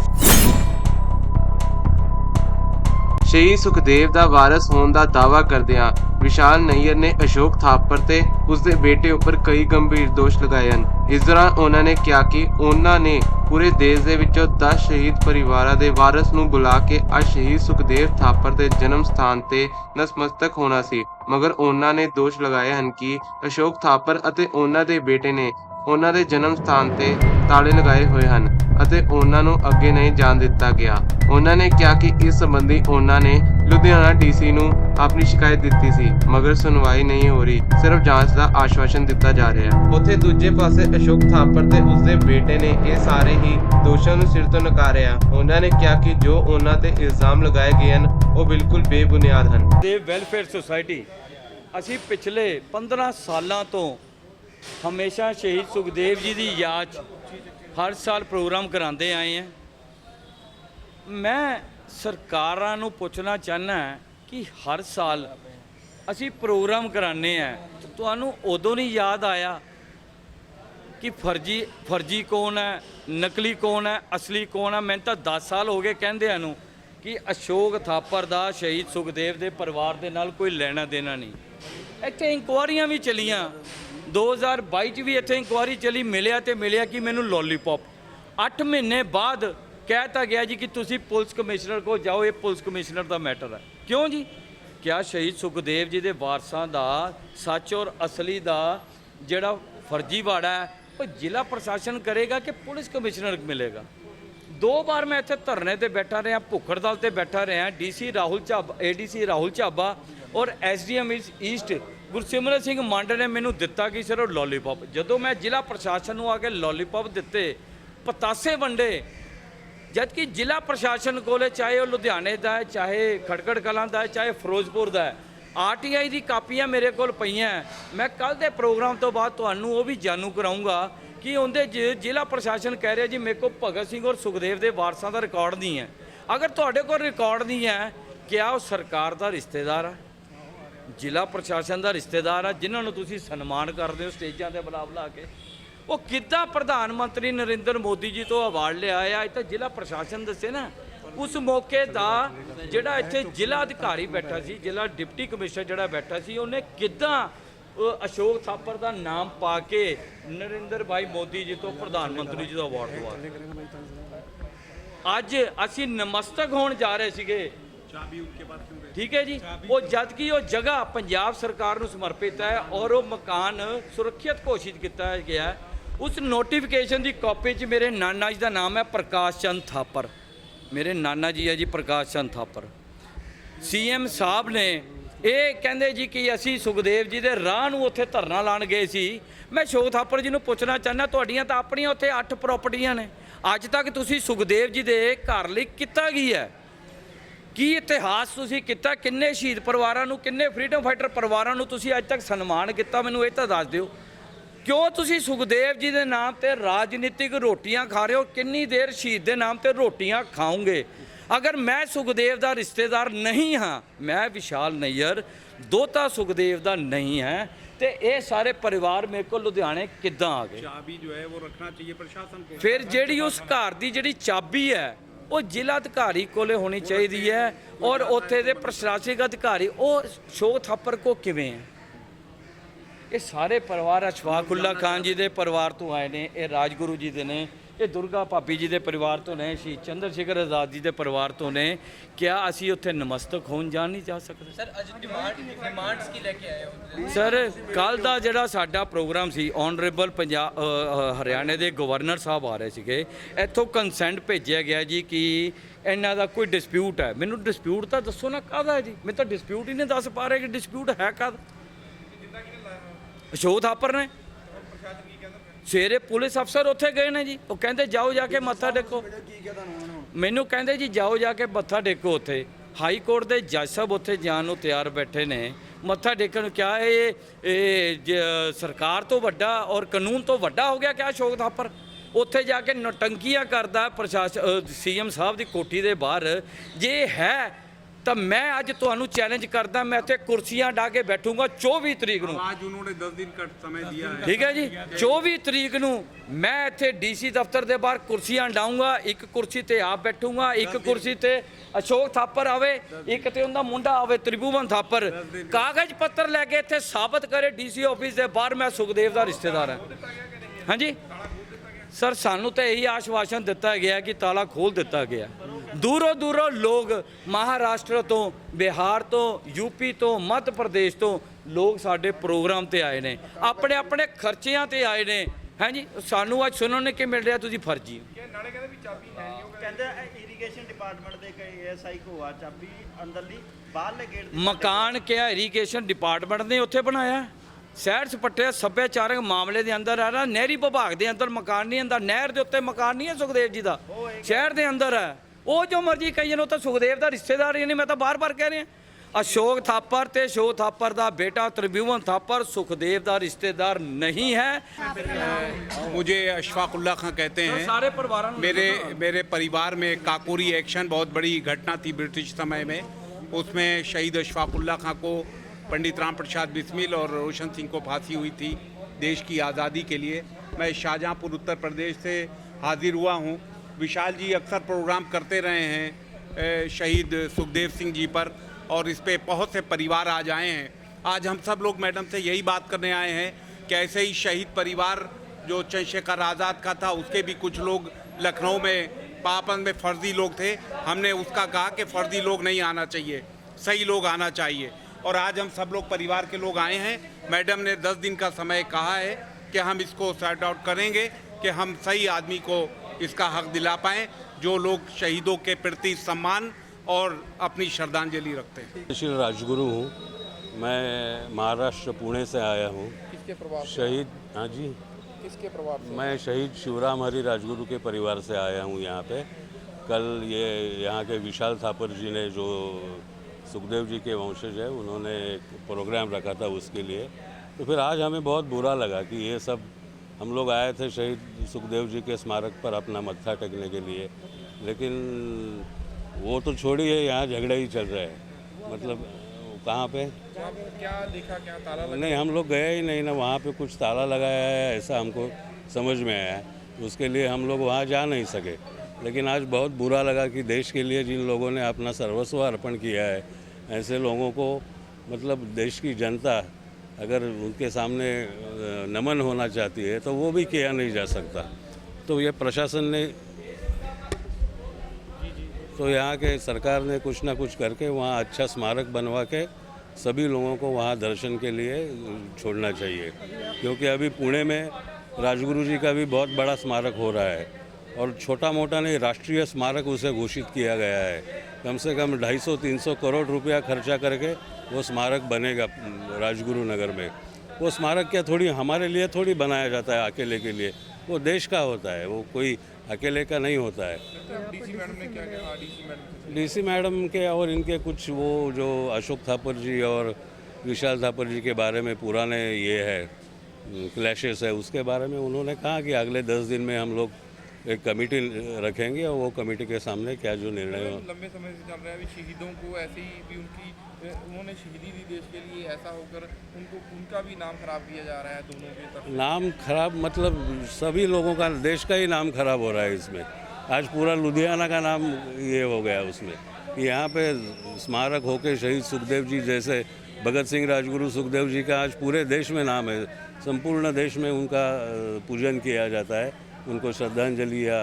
ਸ਼ਹੀਦ ਸੁਖਦੇਵ ਦਾ ਵਾਰਸ ਹੋਣ ਦਾ ਦਾਅਵਾ ਕਰਦਿਆਂ ਵਿਸ਼ਾਲ ਨਈਅਰ ਨੇ ਅਸ਼ੋਕ ਥਾਪਰ ਤੇ ਉਸਦੇ ਬੇਟੇ ਉੱਪਰ ਕਈ ਗੰਭੀਰ ਦੋਸ਼ ਲਗਾਏ ਹਨ। ਇਸ ਦੌਰਾਨ ਉਹਨਾਂ ਨੇ ਕਿਹਾ ਕਿ ਉਹਨਾਂ ਨੇ ਪੂਰੇ ਦੇਸ਼ ਦੇ ਵਿੱਚੋਂ 10 ਸ਼ਹੀਦ ਪਰਿਵਾਰਾਂ ਦੇ ਵਾਰਸ ਨੂੰ ਬੁਲਾ ਕੇ ਅੱਜ ਸ਼ਹੀਦ ਸੁਖਦੇਵ ਥਾਪਰ ਦੇ ਜਨਮ ਸਥਾਨ ਤੇ ਨਸਮਸਤਕ ਹੋਣਾ ਸੀ। ਮਗਰ ਉਹਨਾਂ ਨੇ ਦੋਸ਼ ਲਗਾਏ ਹਨ ਕਿ ਅਸ਼ੋਕ ਥਾਪਰ ਅਤੇ ਉਹਨਾਂ ਦੇ ਬੇਟੇ ਨੇ ਉਹਨਾਂ ਦੇ ਜਨਮ ਸਥਾਨ ਤੇ ਤਾਲੇ ਲਗਾਏ ਹੋਏ ਹਨ ਅਤੇ ਉਹਨਾਂ ਨੂੰ ਅੱਗੇ ਨਹੀਂ ਜਾਣ ਦਿੱਤਾ ਗਿਆ। ਉਹਨਾਂ ਨੇ ਕਿਹਾ ਕਿ ਇਸ ਸੰਬੰਧੀ ਉਹਨਾਂ ਨੇ ਲੁਧਿਆਣਾ ਡੀਸੀ ਨੂੰ ਆਪਣੀ ਸ਼ਿਕਾਇਤ ਦਿੱਤੀ ਸੀ, ਮਗਰ ਸੁਣਵਾਈ ਨਹੀਂ ਹੋ ਰਹੀ। ਸਿਰਫ ਜਾਂਚ ਦਾ ਆਸ਼ਵਾਸਨ ਦਿੱਤਾ ਜਾ ਰਿਹਾ ਉੱਥੇ ਦੂਜੇ ਪਾਸੇ ਅਸ਼ੋਕ ਥਾਪਰ ਤੇ ਉਸਦੇ ਬੇਟੇ ਨੇ ਇਹ ਸਾਰੇ ਹੀ ਦੋਸ਼ਾਂ ਨੂੰ ਸਿਰ ਤੋਂ ਨਕਾਰਿਆ। ਉਹਨਾਂ ਨੇ ਕਿਹਾ ਕਿ ਜੋ ਉਹਨਾਂ ਤੇ ਇਲਜ਼ਾਮ ਲਗਾਏ ਗਏ ਹਨ, ਉਹ ਬਿਲਕੁਲ ਬੇਬੁਨਿਆਦ ਹਨ। ਦੇ ਵੈਲਫੇਅਰ ਸੁਸਾਇਟੀ, ਅਸੀਂ ਪਿਛਲੇ 15 ਸਾਲਾਂ ਤੋਂ ਹਮੇਸ਼ਾ ਸ਼ਹੀਦ ਸੁਖਦੇਵ ਜੀ ਦੀ ਯਾਦ 'ਚ ਹਰ ਸਾਲ ਪ੍ਰੋਗਰਾਮ ਕਰਾਉਂਦੇ ਆਏ ਹਾਂ ਮੈਂ ਸਰਕਾਰਾਂ ਨੂੰ ਪੁੱਛਣਾ ਚਾਹਨਾ ਕਿ ਹਰ ਸਾਲ ਅਸੀਂ ਪ੍ਰੋਗਰਾਮ ਕਰਾਉਂਦੇ ਆ। ਤੁਹਾਨੂੰ ਉਦੋਂ ਨਹੀਂ ਯਾਦ ਆਇਆ ਕਿ ਫਰਜੀ ਫਰਜੀ ਕੌਣ ਹੈ, ਨਕਲੀ ਕੌਣ ਹੈ, ਅਸਲੀ ਕੌਣ ਹੈ? ਮੈਨੂੰ ਤਾਂ 10 ਸਾਲ ਹੋ ਗਏ ਕਹਿੰਦਿਆਂ ਨੂੰ ਕਿ ਅਸ਼ੋਕ ਥਾਪਰ ਦਾ, ਸ਼ਹੀਦ ਸੁਖਦੇਵ ਦੇ ਪਰਿਵਾਰ ਦੇ ਨਾਲ ਕੋਈ ਲੈਣਾ ਦੇਣਾ ਨਹੀਂ। ਇੱਥੇ ਇਨਕੁਆਰੀਆਂ ਵੀ ਚਲੀਆਂ। 2022 ਚ ਵੀ ਇੱਥੇ ਇਨਕੁਆਰੀ ਚਲੀ, ਮਿਲਿਆ ਤੇ ਮਿਲਿਆ ਕਿ ਮੈਨੂੰ ਲੋਲੀਪੌਪ 8 ਮਹੀਨੇ ਬਾਅਦ ਕਹਿਤਾ ਗਿਆ ਜੀ ਕਿ ਤੁਸੀਂ ਪੁਲਿਸ ਕਮਿਸ਼ਨਰ ਕੋਲ ਜਾਓ, ਇਹ ਪੁਲਿਸ ਕਮਿਸ਼ਨਰ ਦਾ ਮੈਟਰ ਹੈ। ਕਿਉਂ ਜੀ? ਕਿਆ ਸ਼ਹੀਦ ਸੁਖਦੇਵ ਜੀ ਦੇ ਵਾਰਸਾਂ ਦਾ ਸੱਚ ਔਰ ਅਸਲੀ ਦਾ ਜਿਹੜਾ ਫਰਜ਼ੀਵਾੜਾ ਹੈ, ਉਹ ਜ਼ਿਲ੍ਹਾ ਪ੍ਰਸ਼ਾਸਨ ਕਰੇਗਾ ਕਿ ਪੁਲਿਸ ਕਮਿਸ਼ਨਰ ਮਿਲੇਗਾ? ਦੋ ਵਾਰ ਮੈਂ ਇੱਥੇ ਧਰਨੇ ਤੇ ਬੈਠਾ ਰਿਹਾ, ਭੁੱਖੜ ਦਲ ਤੇ ਬੈਠਾ ਰਿਹਾ ਡੀਸੀ ਰਾਹੁਲ ਝਾਬਾ ਏਡੀਸੀ ਰਾਹੁਲ ਝਾਬਾ ਔਰ ਐਸਡੀਐਮ ਈਸਟ ਗੁਰਸਿਮਰਨ ਸਿੰਘ ਮੰਡ ਨੇ ਮੈਨੂੰ ਦਿੱਤਾ ਕਿ ਸਿਰਫ ਲੋਲੀਪੌਪ ਜਦੋਂ ਮੈਂ ਜ਼ਿਲ੍ਹਾ ਪ੍ਰਸ਼ਾਸਨ ਨੂੰ ਆ ਕੇ ਲੋਲੀਪੌਪ ਦਿੱਤੇ, ਪਤਾਸੇ ਵੰਡੇ ਜਦ ਕਿ ਜ਼ਿਲ੍ਹਾ ਪ੍ਰਸ਼ਾਸਨ ਕੋਲੇ ਚਾਹੇ ਉਹ ਲੁਧਿਆਣੇ ਦਾ ਹੈ, ਚਾਹੇ ਖੜਗੜ ਕਲਾਂ ਦਾ ਹੈ, ਚਾਹੇ ਫਿਰੋਜ਼ਪੁਰ ਦਾ ਹੈ ਆਰਟੀਆਈ ਦੀ ਕਾਪੀਆਂ ਮੇਰੇ ਕੋਲ ਪਈਆਂ ਮੈਂ ਕੱਲ ਦੇ ਪ੍ਰੋਗਰਾਮ ਤੋਂ ਬਾਅਦ ਤੁਹਾਨੂੰ ਉਹ ਵੀ ਜਾਣੂ ਕਰਾਉਂਗਾ ਕਿ ਉਹਦੇ 'ਚ ਜ਼ਿਲ੍ਹਾ ਪ੍ਰਸ਼ਾਸਨ ਕਹਿ ਰਿਹਾ ਜੀ, ਮੇਰੇ ਕੋਲ ਭਗਤ ਸਿੰਘ ਔਰ ਸੁਖਦੇਵ ਦੇ ਵਾਰਸਾਂ ਦਾ ਰਿਕਾਰਡ ਨਹੀਂ ਹੈ। ਅਗਰ ਤੁਹਾਡੇ ਕੋਲ ਰਿਕਾਰਡ ਨਹੀਂ ਹੈ, ਕਿਆ ਉਹ ਸਰਕਾਰ ਦਾ ਰਿਸ਼ਤੇਦਾਰ ਹੈ ਜ਼ਿਲ੍ਹਾ ਪ੍ਰਸ਼ਾਸਨ ਦਾ ਰਿਸ਼ਤੇਦਾਰ ਆ, ਜਿਨ੍ਹਾਂ ਨੂੰ ਤੁਸੀਂ ਸਨਮਾਨ ਕਰਦੇ ਹੋ ਸਟੇਜਾਂ ਤੇ ਬੁਲਾ ਬੁਲਾ ਕੇ। ਉਹ ਕਿੱਦਾਂ ਪ੍ਰਧਾਨ ਮੰਤਰੀ ਨਰਿੰਦਰ ਮੋਦੀ ਜੀ ਤੋਂ ਅਵਾਰਡ ਲਿਆ ਆ? ਇਹ ਤਾਂ ਜ਼ਿਲ੍ਹਾ ਪ੍ਰਸ਼ਾਸਨ ਦੱਸੇ ਨਾ। ਉਸ ਮੌਕੇ ਦਾ ਜਿਹੜਾ ਇੱਥੇ ਜ਼ਿਲ੍ਹਾ ਅਧਿਕਾਰੀ ਬੈਠਾ ਸੀ, ਜ਼ਿਲ੍ਹਾ ਡਿਪਟੀ ਕਮਿਸ਼ਨਰ ਜਿਹੜਾ ਬੈਠਾ ਸੀ, ਉਹਨੇ ਕਿੱਦਾਂ ਅਸ਼ੋਕ ਥਾਪਰ ਦਾ ਨਾਮ ਪਾ ਕੇ ਨਰਿੰਦਰ ਭਾਈ ਮੋਦੀ ਜੀ ਤੋਂ ਪ੍ਰਧਾਨ ਮੰਤਰੀ ਜੀ ਦਾ ਅਵਾਰਡ ਦਵਾ ਅੱਜ ਅਸੀਂ ਨਮਸਤਕ ਹੋਣ ਜਾ ਰਹੇ ਸੀਗੇ। ਠੀਕ ਹੈ ਜੀ? ਉਹ ਜਦ ਕਿ ਉਹ ਜਗ੍ਹਾ ਪੰਜਾਬ ਸਰਕਾਰ ਨੂੰ ਸਮਰਪਿਤ ਹੈ ਔਰ ਉਹ ਮਕਾਨ ਸੁਰੱਖਿਅਤ ਘੋਸ਼ਿਤ ਕੀਤਾ ਗਿਆ ਉਸ ਨੋਟੀਫਿਕੇਸ਼ਨ ਦੀ ਕਾਪੀ 'ਚ ਮੇਰੇ ਨਾਨਾ ਜੀ ਦਾ ਨਾਮ ਹੈ ਪ੍ਰਕਾਸ਼ ਚੰਦ ਥਾਪਰ। ਮੇਰੇ ਨਾਨਾ ਜੀ ਹੈ ਜੀ ਪ੍ਰਕਾਸ਼ ਚੰਦ ਥਾਪਰ। ਸੀਐਮ ਸਾਹਿਬ ਨੇ ਇਹ ਕਹਿੰਦੇ ਜੀ ਕਿ ਅਸੀਂ ਸੁਖਦੇਵ ਜੀ ਦੇ ਰਾਹ ਨੂੰ ਉੱਥੇ ਧਰਨਾ ਲਾਣ ਗਏ ਸੀ। ਮੈਂ ਸ਼ੋਕ ਥਾਪਰ ਜੀ ਨੂੰ ਪੁੱਛਣਾ ਚਾਹੁੰਦਾ, ਤੁਹਾਡੀਆਂ ਤਾਂ ਆਪਣੀਆਂ ਉੱਥੇ 8 ਪ੍ਰਾਪਰਟੀਆਂ ਨੇ। ਅੱਜ ਤੱਕ ਤੁਸੀਂ ਸੁਖਦੇਵ ਜੀ ਦੇ ਘਰ ਲਈ ਕੀਤਾ ਕੀ ਹੈ? ਕੀ ਇਤਿਹਾਸ ਤੁਸੀਂ ਕੀਤਾ? ਕਿੰਨੇ ਸ਼ਹੀਦ ਪਰਿਵਾਰਾਂ ਨੂੰ ਕਿੰਨੇ ਫਰੀडम ਫਾਈਟਰ ਪਰਿਵਾਰਾਂ ਨੂੰ ਤੁਸੀਂ ਅੱਜ ਤੱਕ ਸਨਮਾਨ ਕੀਤਾ? ਮੈਨੂੰ ਇਹ ਤਾਂ ਦੱਸ ਦਿਓ। ਕਿਉਂ ਤੁਸੀਂ ਸੁਖਦੇਵ ਜੀ ਦੇ ਨਾਮ ਤੇ ਰਾਜਨੀਤਿਕ ਰੋਟੀਆਂ ਖਾ ਰਹੇ ਹੋ? ਕਿੰਨੀ ਦੇਰ ਸ਼ਹੀਦ ਦੇ ਨਾਮ ਤੇ ਰੋਟੀਆਂ ਖਾਓਗੇ? ਅਗਰ ਮੈਂ ਸੁਖਦੇਵ ਦਾ ਰਿਸ਼ਤੇਦਾਰ ਨਹੀਂ ਹਾਂ ਮੈਂ ਵਿਸ਼ਾਲ ਨਈਰ ਦੋਤਾ ਸੁਖਦੇਵ ਦਾ ਨਹੀਂ ਹੈ ਤੇ ਇਹ ਸਾਰੇ ਪਰਿਵਾਰ ਮੇਰੇ ਕੋਲ ਲੁਧਿਆਣੇ ਕਿੱਦਾਂ ਆ ਗਏ? ਚਾਬੀ ਜੋ ਹੈ ਉਹ ਰੱਖਣਾ ਚਾਹੀਏ ਪ੍ਰਸ਼ਾਸਨ ਕੋ ਫਿਰ ਜਿਹੜੀ ਉਸ ਘਰ ਦੀ ਜਿਹੜੀ ਚਾਬੀ ਹੈ ਉਹ ਜ਼ਿਲ੍ਹਾ ਅਧਿਕਾਰੀ ਕੋਲੇ ਹੋਣੀ ਚਾਹੀਦੀ ਹੈ ਔਰ ਉੱਥੇ ਦੇ ਪ੍ਰਸ਼ਾਸਨਿਕ ਅਧਿਕਾਰੀ ਉਹ ਸ਼ੋਕ ਥਾਪਰ ਕੋ ਕਿਵੇਂ ਹੈ? ਇਹ ਸਾਰੇ ਪਰਿਵਾਰ ਅਸ਼ਫਾਕੁੱਲਾ ਖਾਨ ਜੀ ਦੇ ਪਰਿਵਾਰ ਤੋਂ ਆਏ ਨੇ ਇਹ ਰਾਜਗੁਰੂ ਜੀ ਦੇ ਨੇ। ਇਹ ਦੁਰਗਾ ਭਾਬੀ ਜੀ ਦੇ ਪਰਿਵਾਰ ਤੋਂ ਨੇ ਸ਼ਹੀਦ ਚੰਦਰ ਸ਼ੇਖਰ ਆਜ਼ਾਦ ਜੀ ਦੇ ਪਰਿਵਾਰ ਤੋਂ ਨੇ ਕਿਆ ਅਸੀਂ ਉੱਥੇ ਨਮਸਤਕ ਹੋਣ ਜਾ ਨਹੀਂ ਜਾ ਸਕਦੇ? ਸਰ ਅੱਜ ਡਿਮਾਂਡ ਡਿਮਾਂਡਸ ਕੀ ਲੈ ਕੇ ਆਏ ਹੋ? ਸਰ ਕੱਲ ਦਾ ਜਿਹੜਾ ਸਾਡਾ ਪ੍ਰੋਗਰਾਮ ਸੀ ਆਨਰੇਬਲ ਪੰਜਾਬ ਹਰਿਆਣੇ ਦੇ ਗਵਰਨਰ ਸਾਹਿਬ ਆ ਰਹੇ ਸੀਗੇ ਇੱਥੋਂ ਕੰਸੈਂਟ ਭੇਜਿਆ ਗਿਆ ਜੀ ਕਿ ਇਹਨਾਂ ਦਾ ਕੋਈ ਡਿਸਪਿਊਟ ਹੈ। ਮੈਨੂੰ ਡਿਸਪਿਊਟ ਤਾਂ ਦੱਸੋ ਨਾ ਕਾਹਦਾ ਹੈ ਜੀ? ਮੈਨੂੰ ਤਾਂ ਡਿਸਪਿਊਟ ਹੀ ਨਹੀਂ ਦੱਸ ਪਾ ਰਹੇ ਕਿ ਡਿਸਪਿਊਟ ਹੈ ਕਾਹਦਾ? ਅਸ਼ੋਕ ਥਾਪਰ ਨੇ? ਸਵੇਰੇ ਪੁਲਿਸ ਅਫਸਰ ਉੱਥੇ ਗਏ ਨੇ ਜੀ। ਉਹ ਕਹਿੰਦੇ ਜਾਓ ਜਾ ਕੇ ਮੱਥਾ ਟੇਕੋ। ਮੈਨੂੰ ਕਹਿੰਦੇ ਜੀ ਜਾਓ ਜਾ ਕੇ ਮੱਥਾ ਟੇਕੋ ਉੱਥੇ। ਹਾਈ ਕੋਰਟ ਦੇ ਜੱਜ ਸਾਹਿਬ ਉੱਥੇ ਜਾਣ ਨੂੰ ਤਿਆਰ ਬੈਠੇ ਨੇ। ਮੱਥਾ ਟੇਕਣ ਨੂੰ ਕਿਹਾ ਇਹ ਇਹ ਜ- ਸਰਕਾਰ ਤੋਂ ਵੱਡਾ ਔਰ ਕਾਨੂੰਨ ਤੋਂ ਵੱਡਾ ਹੋ ਗਿਆ ਕਿਆ ਅਸ਼ੋਕ ਥਾਪਰ? ਉੱਥੇ ਜਾ ਕੇ ਨਟੰਕੀਆਂ ਕਰਦਾ ਪ੍ਰਸ਼ਾਸਨ ਸੀਐਮ ਸਾਹਿਬ ਦੀ ਕੋਠੀ ਦੇ ਬਾਹਰ। ਜੇ ਹੈ ਤਾਂ ਮੈਂ ਅੱਜ ਤੁਹਾਨੂੰ ਚੈਲੰਜ ਕਰਦਾ ਮੈਂ ਇੱਥੇ ਕੁਰਸੀਆਂ ਢਾ ਕੇ ਬੈਠੂੰਗਾ 24 ਤਰੀਕ ਨੂੰ आज उन्होंने दस दिन का समय दिया है ਠੀਕ ਹੈ ਜੀ 24 ਤਰੀਕ ਨੂੰ ਮੈਂ ਇੱਥੇ ਡੀਸੀ ਦਫ਼ਤਰ ਦੇ ਬਾਹਰ ਕੁਰਸੀਆਂ ਡਾਉਂਗਾ ਇੱਕ ਕੁਰਸੀ ਤੇ ਆਪ ਬੈਠੂੰਗਾ ਇੱਕ ਕੁਰਸੀ ਤੇ ਅਸ਼ੋਕ ਥਾਪਰ ਆਵੇ ਇੱਕ ਤੇ ਉਹਦਾ ਮੁੰਡਾ ਆਵੇ ਤ੍ਰਿਭੁਵਨ ਥਾਪਰ ਕਾਗਜ਼ ਪੱਤਰ ਲੈ ਕੇ ਇੱਥੇ ਸਾਬਤ ਕਰੇ ਡੀਸੀ ਆਫਿਸ ਦੇ ਬਾਹਰ ਮੈਂ ਸੁਖਦੇਵ ਦਾ ਰਿਸ਼ਤੇਦਾਰ ਹਾਂ ਹਾਂਜੀ ਸਰ ਸਾਨੂੰ ਤਾਂ ਇਹੀ ਆਸ਼ਵਾਸਨ ਦਿੱਤਾ ਗਿਆ ਕਿ ਤਾਲਾ ਖੋਲ ਦਿੱਤਾ ਗਿਆ ਦੂਰੋਂ ਦੂਰੋਂ ਲੋਕ ਮਹਾਰਾਸ਼ਟਰ ਤੋਂ ਬਿਹਾਰ ਤੋਂ ਯੂਪੀ ਤੋਂ ਮੱਧ ਪ੍ਰਦੇਸ਼ ਤੋਂ ਲੋਕ ਸਾਡੇ ਪ੍ਰੋਗਰਾਮ ਤੇ ਆਏ ਨੇ। ਆਪਣੇ ਆਪਣੇ ਖਰਚਿਆਂ ਤੇ ਆਏ ਨੇ। ਹਾਂਜੀ ਸਾਨੂੰ ਅੱਜ ਸੁਣਨ ਨੂੰ ਕੀ ਮਿਲ ਰਿਹਾ? ਤੁਸੀਂ ਫਰਜੀ ਹੋ। ਕਹਿੰਦੇ ਇਰੀਗੇਸ਼ਨ ਡਿਪਾਰਟਮੈਂਟ ਦੇ ਕਈ ਐਸਆਈ ਕੋ ਆ ਚਾਬੀ ਅੰਦਰਲੀ ਬਾਹਰਲੇ ਗੇਟ ਦੀ ਮਕਾਨ ਕਿਹਾ ਇਰੀਗੇਸ਼ਨ ਡਿਪਾਰਟਮੈਂਟ ਨੇ ਉੱਥੇ ਬਣਾਇਆ। ਸ਼ਹਿਰ ਸਪੱਟੇ ਸੱਭਿਆਚਾਰਕ ਮਾਮਲੇ ਦੇ ਅੰਦਰ ਆ ਨਾ ਨਹਿਰੀ ਵਿਭਾਗ ਦੇ ਅੰਦਰ ਮਕਾਨ ਨਹੀਂ ਹੁੰਦਾ ਨਹਿਰ ਦੇ ਉੱਤੇ ਮਕਾਨ ਨਹੀਂ ਹੈ ਸੁਖਦੇਵ ਜੀ ਦਾ। ਸ਼ਹਿਰ ਦੇ ਅੰਦਰ ਹੈ। ਉਹ ਜੋ ਮਰਜ਼ੀ ਕਹੀ ਜਾਣ ਉਹ ਤਾਂ ਸੁਖਦੇਵ ਦਾ ਰਿਸ਼ਤੇਦਾਰ ਹੀ ਨਹੀਂ ਮੈਂ ਤਾਂ ਬਾਰ-ਬਾਰ ਕਹਿ ਰਿਹਾ ਅਸ਼ੋਕ ਥਾਪਰ ਤੇ ਅਸ਼ੋਕ ਥਾਪਰ ਦਾ ਬੇਟਾ ਤ੍ਰਿਭੁਵਨ ਥਾਪਰ ਸੁਖਦੇਵ ਦਾ ਰਿਸ਼ਤੇਦਾਰ ਨਹੀਂ ਹੈ मुझे अशफाकुल्ला खां कहते हैं ਸਾਰੇ ਪਰਿਵਾਰਾਂ ਨੂੰ मेरे मेरे परिवार में काकोरी एक्शन बहुत बड़ी घटना थी ब्रिटिश समय में उसमें शहीद अशफाकुल्ला खां को पंडित राम प्रसाद बिस्मिल और रोशन सिंह को फांसी हुई थी देश की आज़ादी के लिए मैं शाहजहाँपुर उत्तर प्रदेश से हाजिर हुआ हूँ विशाल जी अक्सर प्रोग्राम करते रहे हैं शहीद सुखदेव सिंह जी पर, और इस पर बहुत से परिवार आज आए हैं। आज हम सब लोग मैडम से यही बात करने आए हैं कि ऐसे ही शहीद परिवार जो चंद्रशेखर आज़ाद का था, उसके भी कुछ लोग लखनऊ में, पापन में फर्जी लोग थे। हमने उसका कहा कि फर्जी लोग नहीं आना चाहिए, सही लोग आना चाहिए। और आज हम सब लोग परिवार के लोग आए हैं। मैडम ने दस दिन का समय कहा है कि हम इसको सॉर्ट आउट करेंगे, कि हम सही आदमी को इसका हक दिला पाएँ जो लोग शहीदों के प्रति सम्मान और अपनी श्रद्धांजलि रखते हैं। श्री राजगुरु हूँ। मैं महाराष्ट्र पुणे से आया हूँ। शहीद हाँ जी। किसके प्रभाव से? मैं शहीद शिवराम हरि राजगुरु के परिवार से आया हूँ यहाँ पे। कल ये यहाँ के विशाल थापर जी ने जो सुखदेव जी के वंशज है उन्होंने एक प्रोग्राम रखा था उसके लिए। तो फिर आज हमें बहुत बुरा लगा कि ये सब हम लोग आए थे शहीद सुखदेव जी के स्मारक पर अपना मत्था टेकने के लिए लेकिन वो तो छोड़िए यहाँ झगड़े ही चल रहे हैं। मतलब कहाँ पे? पे क्या देखा क्या ताला लगा? नहीं हम लोग गए ही नहीं ना वहाँ पे कुछ ताला लगाया है ऐसा हमको समझ में आया उसके लिए हम लोग वहाँ जा नहीं सके। लेकिन आज बहुत बुरा लगा कि देश के लिए जिन लोगों ने अपना सर्वस्व अर्पण किया है ऐसे लोगों को मतलब देश की जनता अगर उनके सामने नमन होना चाहती है तो वो भी किया नहीं जा सकता। तो ये प्रशासन ने तो यहाँ के सरकार ने कुछ ना कुछ करके वहाँ अच्छा स्मारक बनवा के सभी लोगों को वहाँ दर्शन के लिए छोड़ना चाहिए। क्योंकि अभी पुणे में राजगुरु जी का भी बहुत बड़ा स्मारक हो रहा है। और छोटा मोटा नहीं राष्ट्रीय स्मारक उसे घोषित किया गया है। कम से कम 250-300 करोड़ रुपया खर्चा करके वो स्मारक बनेगा राजगुरु नगर में। वो स्मारक क्या थोड़ी हमारे लिए थोड़ी बनाया जाता है अकेले के लिए? वो देश का होता है वो कोई अकेले का नहीं होता है। डीसी मैडम ने क्या कहा? डीसी मैडम डीसी मैडम के और इनके कुछ वो जो अशोक थापर जी और विशाल थापर जी के बारे में पुराने ये है क्लैशेस है उसके बारे में उन्होंने कहा कि अगले दस दिन में हम लोग एक कमेटी रखेंगे और वो कमेटी के सामने क्या जो निर्णय हो। लंबे समय से चल रहा है अभी शहीदों को ऐसे ही भी उनकी उन्होंने शहीदी दी देश के लिए ऐसा होकर उनको उनका भी नाम खराब किया जा रहा है दोनों की तरफ़ नाम खराब मतलब सभी लोगों का देश का ही नाम खराब हो रहा है इसमें। आज पूरा लुधियाना का नाम ये हो गया उसमें। यहाँ पे स्मारक होके शहीद सुखदेव जी जैसे भगत सिंह राजगुरु सुखदेव जी का आज पूरे देश में नाम है। संपूर्ण देश में उनका पूजन किया जाता है। उनको श्रद्धांजलि या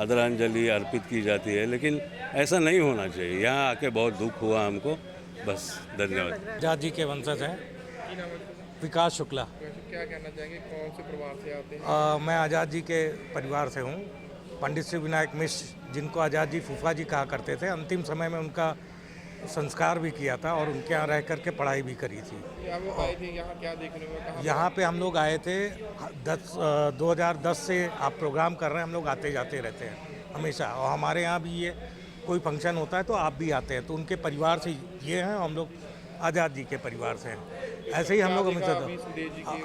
आदरांजलि अर्पित की जाती है लेकिन ऐसा नहीं होना चाहिए। यहाँ आके बहुत दुख हुआ हमको। बस धन्यवाद। आज़ाद जी के वंशज हैं? विकास शुक्ला। क्या कहना चाहेंगे? कौन से परिवार से आते हैं? अ, मैं आज़ाद जी के परिवार से हूँ। पंडित श्री विनायक मिश्र जिनको आज़ाद जी फूफा जी कहा करते थे अंतिम समय में उनका संस्कार भी किया था और उनके यहाँ रह करके पढ़ाई भी करी थी। यहाँ पे? हम लोग आए थे दस दो हज़ार दस से आप प्रोग्राम कर रहे हैं हम लोग आते जाते रहते हैं हमेशा। और हमारे यहाँ भी ये कोई फ़ंक्शन होता है तो आप भी आते हैं तो उनके परिवार से ये हैं हम लोग आज़ाद जी के परिवार से हैं। ऐसे ही हम लोग हमेशा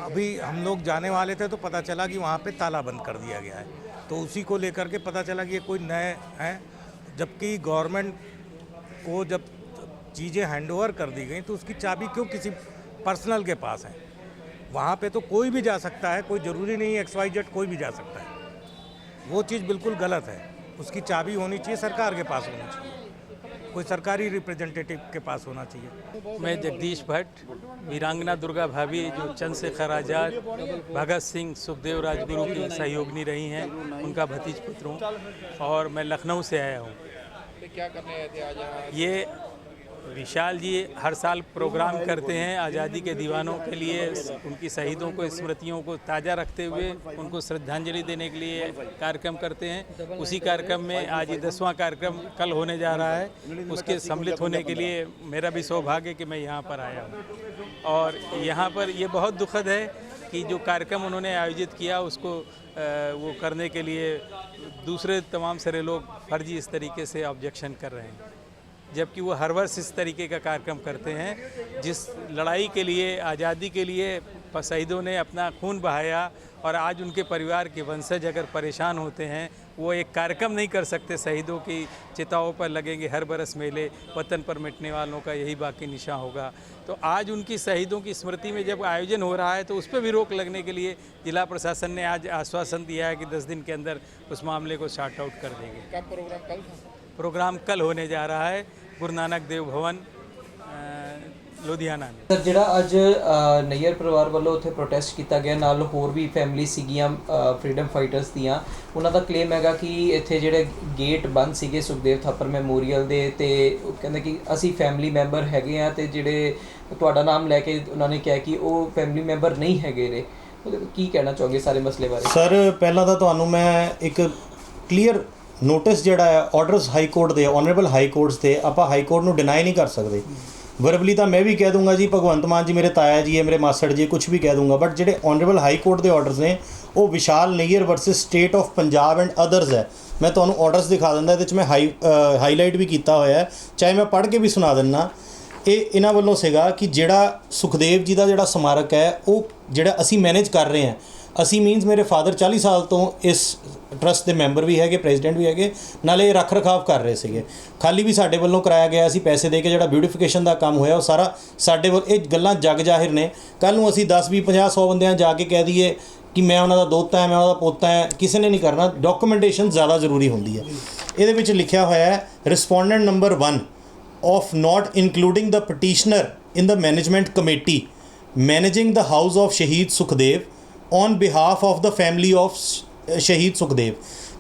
अभी हम लोग जाने वाले थे तो पता चला कि वहाँ पे ताला बंद कर दिया गया है। तो उसी को लेकर के पता चला कि ये कोई नए हैं जबकि गवर्नमेंट को जब चीज़ें हैंडओवर कर दी गई तो उसकी चाबी क्यों किसी पर्सनल के पास है? वहाँ पे तो कोई भी जा सकता है कोई ज़रूरी नहीं एक्स वाई जेड कोई भी जा सकता है। वो चीज़ बिल्कुल गलत है। उसकी चाबी होनी चाहिए सरकार के पास होनी चाहिए। कोई सरकारी रिप्रेजेंटेटिव के पास होना चाहिए। मैं जगदीश भट्ट वीरांगना दुर्गा भाभी जो चंद्रशेखर आज़ाद भगत सिंह सुखदेव राजगुरु की सहयोगिनी रही हैं उनका भतीज पुत्र हूँ। और मैं लखनऊ से आया हूँ। क्या करने आज ये विशाल जी हर साल प्रोग्राम करते हैं आज़ादी के दीवानों के लिए, उनकी शहीदों को, स्मृतियों को ताज़ा रखते हुए, उनको श्रद्धांजलि देने के लिए कार्यक्रम करते हैं। उसी कार्यक्रम में आज ये दसवां कार्यक्रम कल होने जा रहा है। उसके सम्मिलित होने के लिए मेरा भी सौभाग्य कि मैं यहाँ पर आया हूँ। और यहाँ पर ये बहुत दुखद है कि जो कार्यक्रम उन्होंने आयोजित किया, उसको वो करने के लिए दूसरे तमाम सारे लोग फर्जी इस तरीके से ऑब्जेक्शन कर रहे हैं। जबकि वो हर वर्ष इस तरीके का कार्यक्रम करते हैं जिस लड़ाई के लिए आज़ादी के लिए शहीदों ने अपना खून बहाया और आज उनके परिवार के वंशज अगर परेशान होते हैं वो एक कार्यक्रम नहीं कर सकते शहीदों की चिताओं पर लगेंगे हर बरस मेले वतन पर मिटने वालों का यही बाकी निशा होगा। तो आज उनकी शहीदों की स्मृति में जब आयोजन हो रहा है तो उस पर भी रोक लगने के लिए जिला प्रशासन ने आज आश्वासन दिया है कि दस दिन के अंदर उस मामले को शार्ट आउट कर देंगे। कब प्रोग्राम कल प्रोग्राम कल होने जा रहा है। ਗੁਰੂ ਨਾਨਕ ਦੇਵ ਭਵਨ ਲੁਧਿਆਣਾ ਸਰ ਜਿਹੜਾ ਅੱਜ ਨਈਅਰ ਪਰਿਵਾਰ ਵੱਲੋਂ ਉੱਥੇ ਪ੍ਰੋਟੈਸਟ ਕੀਤਾ ਗਿਆ ਨਾਲ ਹੋਰ ਵੀ ਫੈਮਿਲੀ ਸੀਗੀਆਂ ਫਰੀडम ਫਾਈਟਰਸ ਦੀਆਂ ਉਹਨਾਂ ਦਾ ਕਲੇਮ ਹੈਗਾ ਕਿ ਇੱਥੇ ਜਿਹੜੇ ਗੇਟ ਬੰਦ ਸੀਗੇ ਸੁਖਦੇਵ ਥਾਪਰ ਮੈਮੋਰੀਅਲ ਦੇ ਤੇ ਉਹ ਕਹਿੰਦੇ ਕਿ ਅਸੀਂ ਫੈਮਿਲੀ ਮੈਂਬਰ ਹੈਗੇ ਆ ਤੇ ਜਿਹੜੇ ਤੁਹਾਡਾ ਨਾਮ ਲੈ ਕੇ ਉਹਨਾਂ ਨੇ ਕਿਹਾ ਕਿ ਉਹ ਫੈਮਿਲੀ ਮੈਂਬਰ ਨਹੀਂ ਹੈਗੇ ਨੇ। ਕੀ ਕਹਿਣਾ ਚਾਹੋਗੇ ਸਾਰੇ ਮਸਲੇ ਬਾਰੇ? ਸਰ ਪਹਿਲਾਂ ਤਾਂ ਤੁਹਾਨੂੰ ਮੈਂ ਇੱਕ ਕਲੀਅਰ ਨੋਟਿਸ ਜਿਹੜਾ ਹੈ ਆਰਡਰਸ ਹਾਈ ਕੋਰਟ ਦੇ ਆਨਰੇਬਲ ਹਾਈ ਕੋਰਟਸ 'ਤੇ ਆਪਾਂ ਹਾਈ ਕੋਰਟ ਨੂੰ ਡਿਨਾਈ ਨਹੀਂ ਕਰ ਸਕਦੇ। ਵਰਬਲੀ ਤਾਂ ਮੈਂ ਵੀ ਕਹਿ ਦੂੰਗਾ ਜੀ, ਭਗਵੰਤ ਮਾਨ ਜੀ ਮੇਰੇ ਤਾਇਆ ਜੀ ਹੈ, ਮੇਰੇ ਮਾਸੜ ਜੀ ਕੁਝ ਵੀ ਕਹਿ ਦੂੰਗਾ ਬਟ ਜਿਹੜੇ ਆਨਰੇਬਲ ਹਾਈ ਕੋਰਟ ਦੇ ਆਰਡਰਸ ਨੇ, ਉਹ Vishal Nayyar versus state of Punjab and others ਹੈ। ਮੈਂ ਤੁਹਾਨੂੰ ਆਰਡਰਸ ਦਿਖਾ ਦਿੰਦਾ, ਇਹਦੇ ਵਿੱਚ ਮੈਂ ਹਾਈ ਹਾਈਲਾਈਟ ਵੀ ਕੀਤਾ ਹੋਇਆ ਹੈ। ਚਾਹੇ ਮੈਂ ਪੜ੍ਹ ਕੇ ਵੀ ਸੁਣਾ ਦਿੰਨਾ, ਇਹ ਇਹਨਾਂ ਵੱਲੋਂ ਸੀਗਾ ਕਿ ਜਿਹੜਾ ਸੁਖਦੇਵ ਜੀ ਦਾ ਜਿਹੜਾ ਸਮਾਰਕ ਹੈ, ਉਹ ਜਿਹੜਾ ਅਸੀਂ ਮੈਨੇਜ ਕਰ ਰਹੇ ਹਾਂ ਅਸੀਂ ਮੀਨਸ ਮੇਰੇ ਫਾਦਰ 40 ਸਾਲ ਤੋਂ ਇਸ ਟਰਸਟ ਦੇ ਮੈਂਬਰ ਵੀ ਹੈਗੇ ਪ੍ਰੈਜ਼ੀਡੈਂਟ ਵੀ ਹੈਗੇ, ਨਾਲੇ ਰੱਖ ਰਖਾਵ ਕਰ ਰਹੇ ਸੀਗੇ। ਖਾਲੀ ਵੀ ਸਾਡੇ ਵੱਲੋਂ ਕਰਾਇਆ ਗਿਆ ਸੀ ਪੈਸੇ ਦੇ ਕੇ ਜਿਹੜਾ ਬਿਊਟੀਫਿਕੇਸ਼ਨ ਦਾ ਕੰਮ ਹੋਇਆ, ਉਹ ਸਾਰਾ ਸਾਡੇ ਵੱਲ, ਇਹ ਗੱਲਾਂ ਜਗ ਜਾਹਿਰ ਨੇ। ਕੱਲ ਨੂੰ ਅਸੀਂ 10 20 50 100 ਬੰਦਿਆਂ ਜਾ ਕੇ ਕਹਿ ਦਈਏ ਕਿ ਮੈਂ ਉਹਨਾਂ ਦਾ ਦੋਤਾ ਹੈ, ਮੈਂ ਉਹਨਾਂ ਦਾ ਪੋਤਾ ਹੈ, ਕਿਸੇ ਨੇ ਨਹੀਂ ਕਰਨਾ। ਡਾਕੂਮੈਂਟੇਸ਼ਨ ਜ਼ਿਆਦਾ ਜ਼ਰੂਰੀ ਹੁੰਦੀ ਹੈ। ਇਹਦੇ ਵਿੱਚ ਲਿਖਿਆ ਹੋਇਆ ਹੈ respondent number 1 of not including the petitioner in the management committee managing the house of Shaheed Sukhdev behalf of the family of Sh- Shaheed Sukhdev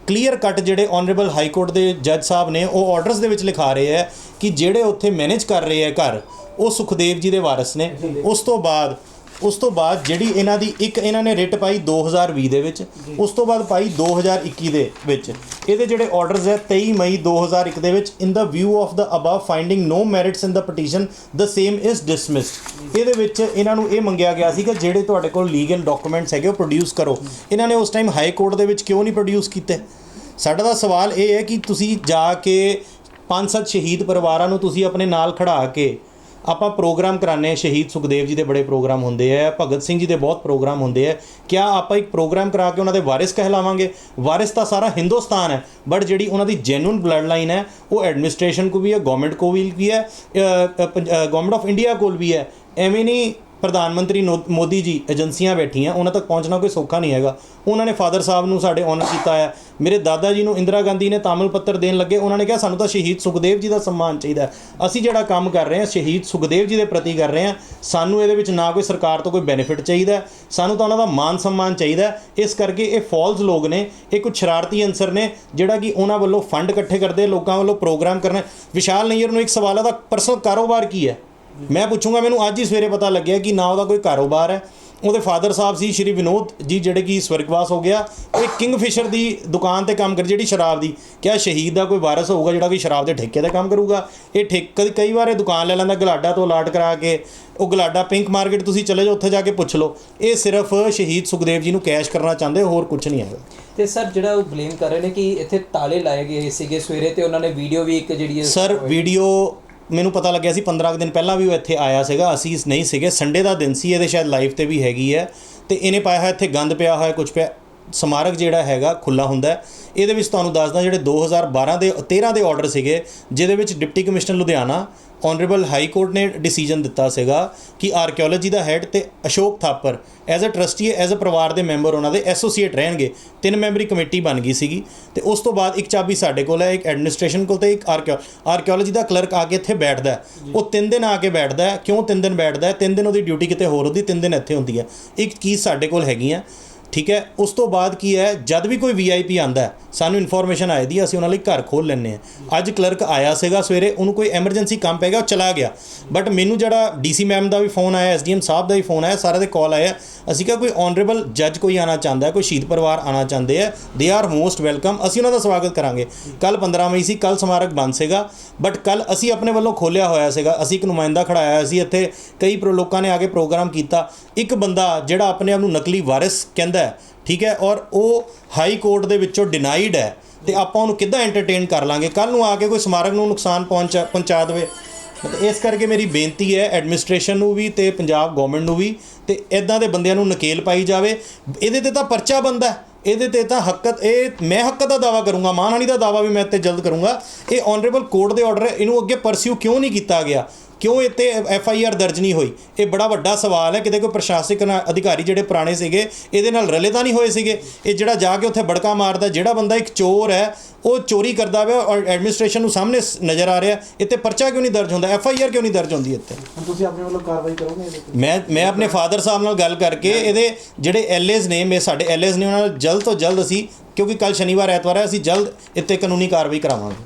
clear cut ਜਿਹੜੇ ਆਨਰੇਬਲ ਹਾਈ ਕੋਰਟ ਦੇ ਜੱਜ ਸਾਹਿਬ ਨੇ ਉਹ ਆਰਡਰਸ ਦੇ ਵਿੱਚ ਲਿਖਾ ਰਹੇ ਹੈ ਕਿ ਜਿਹੜੇ ਉੱਥੇ ਮੈਨੇਜ ਕਰ ਰਹੇ ਹੈ ਘਰ ਉਹ ਸੁਖਦੇਵ ਜੀ ਦੇ ਵਾਰਿਸ ਨੇ। ਉਸ ਤੋਂ ਬਾਅਦ ਉਸ ਤੋਂ ਬਾਅਦ ਜਿਹੜੀ ਇਹਨਾਂ ਦੀ ਇੱਕ ਇਹਨਾਂ ਨੇ ਰਿਟ ਪਾਈ 2020 ਦੇ ਵਿੱਚ ਉਸ ਤੋਂ ਬਾਅਦ ਪਾਈ 2021 ਦੇ ਵਿੱਚ। ਇਹਦੇ ਜਿਹੜੇ ਆਰਡਰਸ ਹੈ 23 ਮਈ 2001 ਦੇ ਵਿੱਚ in the view of the above finding no merits in the petition the same is dismissed ਇਹਦੇ ਵਿੱਚ ਇਹਨਾਂ ਨੂੰ ਇਹ ਮੰਗਿਆ ਗਿਆ ਸੀ ਕਿ ਜਿਹੜੇ ਤੁਹਾਡੇ ਕੋਲ ਲੀਗਲ ਡਾਕੂਮੈਂਟਸ ਹੈਗੇ ਉਹ ਪ੍ਰੋਡਿਊਸ ਕਰੋ। ਇਹਨਾਂ ਨੇ ਉਸ ਟਾਈਮ ਹਾਈ ਕੋਰਟ ਦੇ ਵਿੱਚ ਕਿਉਂ ਨਹੀਂ ਪ੍ਰੋਡਿਊਸ ਕੀਤੇ? ਸਾਡਾ ਦਾ ਸਵਾਲ ਇਹ ਹੈ ਕਿ ਤੁਸੀਂ ਜਾ ਕੇ ਪੰਜ ਸੱਤ ਸ਼ਹੀਦ ਪਰਿਵਾਰਾਂ ਨੂੰ ਤੁਸੀਂ ਆਪਣੇ ਨਾਲ ਖੜਾ ਕੇ ਆਪਾਂ ਪ੍ਰੋਗਰਾਮ ਕਰਾਉਂਦੇ ਹਾਂ, ਸ਼ਹੀਦ ਸੁਖਦੇਵ ਜੀ ਦੇ ਬੜੇ ਪ੍ਰੋਗਰਾਮ ਹੁੰਦੇ ਆ, ਭਗਤ ਸਿੰਘ ਜੀ ਦੇ ਬਹੁਤ ਪ੍ਰੋਗਰਾਮ ਹੁੰਦੇ ਆ। ਕਿਆ ਆਪਾਂ ਇੱਕ ਪ੍ਰੋਗਰਾਮ ਕਰਾ ਕੇ ਉਹਨਾਂ ਦੇ ਵਾਰਿਸ ਕਹਿਲਾਵਾਂਗੇ? ਵਾਰਿਸ ਤਾਂ ਸਾਰਾ ਹਿੰਦੁਸਤਾਨ ਹੈ ਬਟ ਜਿਹੜੀ ਉਹਨਾਂ ਦੀ ਜੈਨੂਨ ਬਲੱਡ ਲਾਈਨ ਹੈ, ਉਹ ਐਡਮਿਨਿਸਟ੍ਰੇਸ਼ਨ ਕੋ ਵੀ ਹੈ ਗਵਰਨਮੈਂਟ ਕੋ ਵੀ ਹੈ ਗਵਰਨਮੈਂਟ ਆਫ ਇੰਡੀਆ ਕੋਲ ਵੀ ਹੈ। ਐਵੇਂ ਨਹੀਂ ਪ੍ਰਧਾਨ ਮੰਤਰੀ ਨੋ- ਮੋਦੀ ਜੀ ਏਜੰਸੀਆਂ ਬੈਠੀਆਂ, ਉਹਨਾਂ ਤੱਕ ਪਹੁੰਚਣਾ ਕੋਈ ਸੌਖਾ ਨਹੀਂ ਹੈਗਾ। ਉਹਨਾਂ ਨੇ ਫਾਦਰ ਸਾਹਿਬ ਨੂੰ ਸਾਡੇ ਆਨਰ ਕੀਤਾ ਹੈ। ਮੇਰੇ ਦਾਦਾ ਜੀ ਨੂੰ ਇੰਦਰਾ ਗਾਂਧੀ ਨੇ ਤਾਮਿਲ ਪੱਤਰ ਦੇਣ ਲੱਗੇ, ਉਹਨਾਂ ਨੇ ਕਿਹਾ, ਸਾਨੂੰ ਤਾਂ ਸ਼ਹੀਦ ਸੁਖਦੇਵ ਜੀ ਦਾ ਸਨਮਾਨ ਚਾਹੀਦਾ ਅਸੀਂ ਜਿਹੜਾ ਕੰਮ ਕਰ ਰਹੇ ਹਾਂ, ਸ਼ਹੀਦ ਸੁਖਦੇਵ ਜੀ ਦੇ ਪ੍ਰਤੀ ਕਰ ਰਹੇ ਹਾਂ, ਸਾਨੂੰ ਇਹਦੇ ਵਿੱਚ ਨਾ ਕੋਈ ਸਰਕਾਰ ਤੋਂ ਕੋਈ ਬੈਨੀਫਿਟ ਚਾਹੀਦਾ ਸਾਨੂੰ ਤਾਂ ਉਹਨਾਂ ਦਾ ਮਾਨ ਸਨਮਾਨ ਚਾਹੀਦਾ ਇਸ ਕਰਕੇ ਇਹ ਫਾਲਸ ਲੋਕ ਨੇ, ਇਹ ਕੁਝ ਸ਼ਰਾਰਤੀ ਅੰਸਰ ਨੇ, ਜਿਹੜਾ ਕਿ ਉਹਨਾਂ ਵੱਲੋਂ ਫੰਡ ਇਕੱਠੇ ਕਰਦੇ, ਲੋਕਾਂ ਵੱਲੋਂ ਪ੍ਰੋਗਰਾਮ ਕਰਨਾ। ਵਿਸ਼ਾਲ ਨਈਅਰ ਨੂੰ ਇੱਕ ਸਵਾਲ ਹੈ ਦਾ ਪਰਸਨਲ ਕਾਰੋਬਾਰ ਕੀ ਹੈ? ਮੈਂ ਪੁੱਛੂੰਗਾ ਮੈਨੂੰ ਅੱਜ ਹੀ ਸਵੇਰੇ ਪਤਾ ਲੱਗਿਆ ਕਿ ਨਾ ਉਹਦਾ ਕੋਈ ਕਾਰੋਬਾਰ ਹੈ। ਉਹਦੇ ਫਾਦਰ ਸਾਹਿਬ ਸੀ ਸ਼੍ਰੀ ਵਿਨੋਦ ਜੀ ਜਿਹੜੇ ਕਿ ਸਵਰਗਵਾਸ ਹੋ ਗਿਆ। ਉਹ ਇੱਕ ਕਿੰਗਫਿਸ਼ਰ ਦੀ ਦੁਕਾਨ ਤੇ ਕੰਮ ਕਰ ਜਿਹੜੀ ਸ਼ਰਾਬ ਦੀ। ਕਿਆ ਸ਼ਹੀਦ ਦਾ ਕੋਈ ਵਾਰਸ ਹੋਊਗਾ ਜਿਹੜਾ ਕਿ ਸ਼ਰਾਬ ਦੇ ਠੇਕੇ ਤੇ ਕੰਮ ਕਰੂਗਾ? ਇਹ ਠੇਕੇ ਕਈ ਵਾਰ ਇਹ ਦੁਕਾਨ ਲੈ ਲੈਂਦਾ ਗਲਾਡਾ ਤੋਂ ਅਲਾਟ ਕਰਾ ਕੇ ਉਹ ਗਲਾਡਾ ਪਿੰਕ ਮਾਰਕੀਟ ਤੁਸੀਂ ਚਲੇ ਜਾਓ ਉੱਥੇ ਜਾ ਕੇ ਪੁੱਛ ਲਓ। ਇਹ ਸਿਰਫ ਸ਼ਹੀਦ ਸੁਖਦੇਵ ਜੀ ਨੂੰ ਕੈਸ਼ ਕਰਨਾ ਚਾਹੁੰਦੇ ਹੋਰ ਕੁਝ ਨਹੀਂ ਹੈਗਾ। ਤੇ ਸਰ ਜਿਹੜਾ ਉਹ ਬਲੇਮ ਕਰ ਰਹੇ ਨੇ ਕਿ ਇੱਥੇ ਤਾਲੇ ਲਾਏ ਗਏ ਸੀਗੇ ਸਵੇਰੇ ਤੇ ਉਹਨਾਂ ਨੇ ਵੀਡੀਓ ਵੀ ਇੱਕ ਜਿਹੜੀ ਸਰ ਵੀਡੀਓ ਮੈਨੂੰ ਪਤਾ ਲੱਗਿਆ ਸੀ 15 ਕੁ ਦਿਨ ਪਹਿਲਾਂ ਵੀ ਉਹ ਇੱਥੇ ਆਇਆ ਸੀਗਾ, ਅਸੀਂ ਨਹੀਂ ਸੀਗੇ। ਸੰਡੇ ਦਾ ਦਿਨ ਸੀ, ਇਹਦੇ ਸ਼ਾਇਦ ਲਾਈਵ ਤੇ ਵੀ ਹੈਗੀ ਹੈ। ਤੇ ਇਹਨੇ ਪਾਇਆ ਹੋਇਆ ਇੱਥੇ ਗੰਦ ਪਿਆ ਹੋਇਆ ਕੁਝ ਪਿਆ। ਸਮਾਰਕ ਜਿਹੜਾ ਹੈਗਾ ਖੁੱਲਾ ਹੁੰਦਾ ਇਹਦੇ ਵਿੱਚ ਤੁਹਾਨੂੰ ਦੱਸਦਾ ਜਿਹੜੇ 2012 ਦੇ 13 ਦੇ ਆਰਡਰ ਸੀਗੇ, ਜਿਹਦੇ ਵਿੱਚ deputy commissioner Ludhiana honourable high court ਨੇ ਡਿਸੀਜਨ ਦਿੱਤਾ ਸੀਗਾ ਕਿ ਆਰਕੀਓਲੋਜੀ ਦਾ ਹੈੱਡ ਤੇ Ashok Thapar as a trustee as a ਪਰਿਵਾਰ ਦੇ ਮੈਂਬਰ ਉਹਨਾਂ ਦੇ ਐਸੋਸੀਏਟ ਰਹਿਣਗੇ। ਤਿੰਨ ਮੈਂਬਰੀ ਕਮੇਟੀ ਬਣ ਗਈ ਸੀਗੀ। ਤੇ ਉਸ ਤੋਂ ਬਾਅਦ ਇੱਕ ਚਾਬੀ ਸਾਡੇ ਕੋਲ ਹੈ, ਇੱਕ ਐਡਮਿਨਿਸਟ੍ਰੇਸ਼ਨ ਕੋਲ ਤੇ ਇੱਕ ਆਰਕੀਓ ਆਰਕੀਓਲੋਜੀ ਦਾ ਕਲਰਕ ਆ ਕੇ ਇੱਥੇ ਬੈਠਦਾ ਉਹ ਤਿੰਨ ਦਿਨ ਆ ਕੇ ਬੈਠਦਾ ਕਿਉਂ ਤਿੰਨ ਦਿਨ ਬੈਠਦਾ ਤਿੰਨ ਦਿਨ ਉਹਦੀ ਡਿਊਟੀ ਕਿਤੇ ਹੋਰ ਹੁੰਦੀ, ਤਿੰਨ ਦਿਨ ਇੱਥੇ ਹੁੰਦੀ ਹੈ। ਇੱਕ ਚੀਜ਼ ਸਾਡੇ ਕੋਲ ਹੈਗੀ ਆ। ਠੀਕ ਹੈ? ਉਸ ਤੋਂ ਬਾਅਦ ਕੀ ਹੈ? ਜਦ ਵੀ ਕੋਈ ਵੀਆਈਪੀ ਆਂਦਾ ਹੈ, ਸਾਨੂੰ ਇਨਫੋਰਮੇਸ਼ਨ ਆਈ ਦੀ ਅਸੀਂ ਉਹਨਾਂ ਲਈ ਘਰ ਖੋਲ ਲੈਂਦੇ ਆ ਅੱਜ ਕਲਰਕ ਆਇਆ ਸੀਗਾ ਸਵੇਰੇ ਉਹਨੂੰ ਕੋਈ ਐਮਰਜੈਂਸੀ ਕੰਮ ਪੈ ਗਿਆ ਉਹ ਚਲਾ ਗਿਆ। ਬਟ ਮੈਨੂੰ ਜਿਹੜਾ ਡੀਸੀ ਮੈਮ ਦਾ ਵੀ ਫੋਨ ਆਇਆ ਐਸਡੀਐਮ ਸਾਹਿਬ ਦਾ ਵੀ ਫੋਨ ਆਇਆ ਸਾਰੇ ਦੇ ਕਾਲ ਆਇਆ। ਅਸੀਂ ਕਿਹਾ ਕੋਈ ਆਨਰੇਬਲ ਜੱਜ ਕੋਈ ਆਣਾ ਚਾਹੁੰਦਾ ਹੈ ਕੋਈ ਸ਼ਹੀਦ ਪਰਿਵਾਰ ਆਣਾ ਚਾਹੁੰਦੇ ਆ ਦੇ ਆਰ ਮੋਸਟ ਵੈਲਕਮ ਅਸੀਂ ਉਹਨਾਂ ਦਾ ਸਵਾਗਤ ਕਰਾਂਗੇ। ਕੱਲ 15 ਮਈ ਸੀ ਕੱਲ ਸਮਾਰਕ ਬੰਦ ਸੀਗਾ ਬਟ ਕੱਲ ਅਸੀਂ ਆਪਣੇ ਵੱਲੋਂ ਖੋਲਿਆ ਹੋਇਆ ਸੀਗਾ। ਅਸੀਂ ਇੱਕ ਨੁਮਾਇੰਦਾ ਖੜਾਇਆ ਹੋਇਆ ਸੀ ਇੱਥੇ ਕਈ ਪ੍ਰੋ ਲੋਕਾਂ ਨੇ ਆ ਕੇ ਪ੍ਰੋਗਰਾਮ ਕੀਤਾ। ਇੱਕ ਬੰਦਾ ਜਿਹੜਾ ਆਪਣੇ ਆਪ ਨੂੰ ਨਕਲੀ ਵਾਰਿਸ ਕਹਿੰਦਾ ਹੈ, ਠੀਕ ਹੈ? ਔਰ ਉਹ ਹਾਈ ਕੋਰਟ ਦੇ ਵਿੱਚੋਂ ਡਿਨਾਈਡ ਹੈ ਤੇ ਆਪਾਂ ਉਹਨੂੰ ਕਿੱਦਾਂ ਐਂਟਰਟੇਨ ਕਰ ਲਾਂਗੇ? ਕੱਲ ਨੂੰ ਆ ਕੇ ਕੋਈ ਸਮਾਰਕ ਨੂੰ ਨੁਕਸਾਨ ਪਹੁੰਚਾ ਪਹੁੰਚਾ ਦੇਵੇ। ਮਤਲਬ ਇਸ ਕਰਕੇ ਮੇਰੀ ਬੇਨਤੀ ਹੈ ਐਡਮਿਨਿਸਟ੍ਰੇਸ਼ਨ ਨੂੰ ਵੀ ਤੇ ਪੰਜਾਬ ਗਵਰਨਮੈਂਟ ਨੂੰ ਵੀ ਤੇ ਇਦਾਂ ਦੇ ਬੰਦਿਆਂ ਨੂੰ ਨਕੇਲ ਪਾਈ ਜਾਵੇ। ਇਹਦੇ ਤੇ ਤਾਂ ਪਰਚਾ ਬੰਦਾ ਇਹਦੇ ਤੇ ਤਾਂ ਹੱਕਤ ਇਹ ਮੈਂ ਹੱਕਤ ਦਾ ਦਾਵਾ ਕਰੂੰਗਾ, ਮਾਨਹਾਨੀ ਦਾ ਦਾਵਾ ਵੀ ਮੈਂ ਤੇ ਜਲਦ ਕਰੂੰਗਾ। ਇਹ ਆਨਰੇਬਲ ਕੋਰਟ ਦੇ ਆਰਡਰ ਇਹਨੂੰ ਅੱਗੇ ਪਰਸਿਊ ਕਿਉਂ ਨਹੀਂ ਕੀਤਾ ਗਿਆ? ਕਿਉਂ ਇੱਥੇ ਐਫ ਆਈ ਆਰ ਦਰਜ ਨਹੀਂ ਹੋਈ? ਇਹ ਬੜਾ ਵੱਡਾ ਸਵਾਲ ਹੈ। ਕਿਤੇ ਕੋਈ ਪ੍ਰਸ਼ਾਸਨਿਕ ਅਧਿਕਾਰੀ ਜਿਹੜੇ ਪੁਰਾਣੇ ਸੀਗੇ ਇਹਦੇ ਨਾਲ ਰਲੇ ਤਾਂ ਨਹੀਂ ਹੋਏ ਸੀਗੇ? ਇਹ ਜਿਹੜਾ ਜਾ ਕੇ ਉੱਥੇ ਬੜਕਾ ਮਾਰਦਾ ਜਿਹੜਾ ਬੰਦਾ ਇੱਕ ਚੋਰ ਹੈ ਉਹ ਚੋਰੀ ਕਰਦਾ ਵਾ ਔਰ ਐਡਮਿਨਿਸਟ੍ਰੇਸ਼ਨ ਨੂੰ ਸਾਹਮਣੇ ਨਜ਼ਰ ਆ ਰਿਹਾ। ਇੱਥੇ ਪਰਚਾ ਕਿਉਂ ਨਹੀਂ ਦਰਜ ਹੁੰਦਾ? ਐਫ ਆਈ ਆਰ ਕਿਉਂ ਨਹੀਂ ਦਰਜ ਹੁੰਦੀ ਇੱਥੇ? ਤੁਸੀਂ ਆਪਣੇ ਵੱਲੋਂ ਕਾਰਵਾਈ ਕਰੋਗੇ ਇਹਦੇ ਤੇ? ਮੈਂ ਮੈਂ ਆਪਣੇ ਫਾਦਰ ਸਾਹਿਬ ਨਾਲ ਗੱਲ ਕਰਕੇ ਇਹਦੇ ਜਿਹੜੇ ਐਲਏਜ਼ ਨੇ ਮੇ ਸਾਡੇ ਐਲਏਜ਼ ਨੇ ਉਹਨਾਂ ਨਾਲ ਜਲਦ ਤੋਂ ਜਲਦ ਅਸੀਂ ਕਿਉਂਕਿ ਕੱਲ ਸ਼ਨੀਵਾਰ ਐਤਵਾਰ ਹੈ ਅਸੀਂ ਜਲਦ ਇੱਥੇ ਕਾਨੂੰਨੀ ਕਾਰਵਾਈ ਕਰਾਵਾਂਗੇ।